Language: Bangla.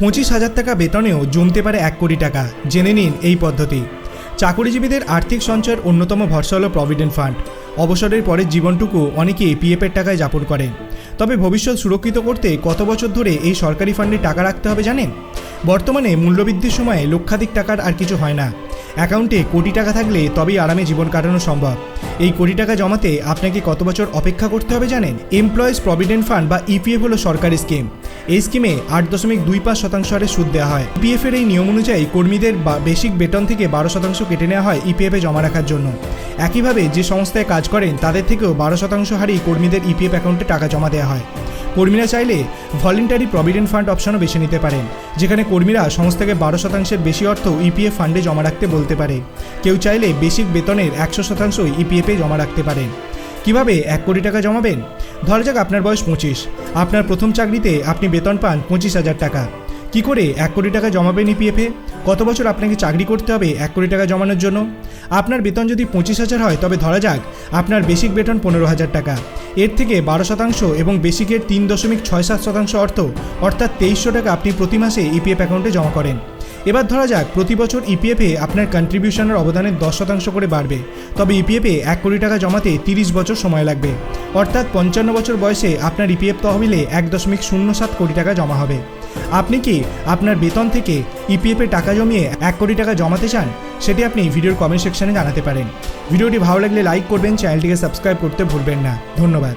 পঁচিশ হাজার টাকা বেতনেও জমতে পারে এক কোটি টাকা। জেনে নিন এই পদ্ধতি। চাকরিজীবীদের আর্থিক সঞ্চয়ের অন্যতম ভরসা হল প্রভিডেন্ট ফান্ড অবসরের পরের জীবনটুকু অনেকেই পিএফের টাকায় যাপন করেন তবে ভবিষ্যৎ সুরক্ষিত করতে কত বছর ধরে এই সরকারি ফান্ডে টাকা রাখতে হবে জানেন? বর্তমানে মূল্যবৃদ্ধির সময়ে লক্ষাধিক টাকার আর কিছু হয় না। অ্যাকাউন্টে কোটি টাকা থাকলে তবেই আরামে জীবন কাটানো সম্ভব। এই কোটি টাকা জমাতে আপনাকে কত বছর অপেক্ষা করতে হবে জানেন? এমপ্লয়িজ প্রভিডেন্ট ফান্ড বা ইপিএফ হলো সরকারি স্কিম। এই স্কিমে আট দশমিক দুই পাঁচ শতাংশ হারে সুদ দেওয়া হয়। ইপিএফ এর এই নিয়ম অনুযায়ী কর্মীদের বেসিক বেতন থেকে বারো শতাংশ কেটে নেওয়া হয় ইপিএফে জমা রাখার জন্য। একইভাবে যে সংস্থায় কাজ করেন, তাদের থেকেও বারো শতাংশ হারেই কর্মীদের ইপিএফ অ্যাকাউন্টে টাকা জমা দেওয়া হয়। কর্মীরা চাইলে ভলেন্টারি প্রভিডেন্ট ফান্ড অপশনও বেছে নিতে পারেন, যেখানে কর্মীরা সংস্থাকে বারো শতাংশের বেশি অর্থ ইপিএফ ফান্ডে জমা রাখতে বলতে পারে। কেউ চাইলে বেসিক বেতনের একশো শতাংশ ইপিএফে জমা রাখতে পারেন। কীভাবে এক কোটি টাকা জমাবেন? ধরা যাক আপনার বয়স পঁচিশ। আপনার প্রথম চাকরিতে আপনি বেতন পান পঁচিশ হাজার টাকা। কি করে এক কোটি টাকা জমাবেন ইপিএফে কত বছর আপনাকে চাকরি করতে হবে এক কোটি টাকা জমানোর জন্য? আপনার বেতন যদি পঁচিশ হাজার হয়, তবে ধরা যাক আপনার বেসিক বেতন পনেরো হাজার টাকা। এর থেকে বারো শতাংশ এবং বেসিকের তিন দশমিক ছয় সাত শতাংশ অর্থ, অর্থাৎ তেইশশো টাকা আপনি প্রতি মাসে ইপিএফ অ্যাকাউন্টে জমা করেন। এবার ধরা যাক, প্রতি বছর ইপিএফে আপনার কন্ট্রিবিউশনের অবদানের দশ শতাংশ করে বাড়বে। তবে ইপিএফে এক কোটি টাকা জমাতে তিরিশ বছর সময় লাগবে। অর্থাৎ পঞ্চান্ন বছর বয়সে আপনার ইপিএফ তহবিলে এক দশমিক শূন্য সাত কোটি টাকা জমা হবে। আপনি কি আপনার বেতন থেকে ইপিএফে টাকা জমিয়ে এক কোটি টাকা জমাতে চান? সেটি আপনি ভিডিওর কমেন্ট সেকশনে জানাতে পারেন। ভিডিওটি ভালো লাগলে লাইক করবেন, চ্যানেলটিকে সাবস্ক্রাইব করতে ভুলবেন না। ধন্যবাদ।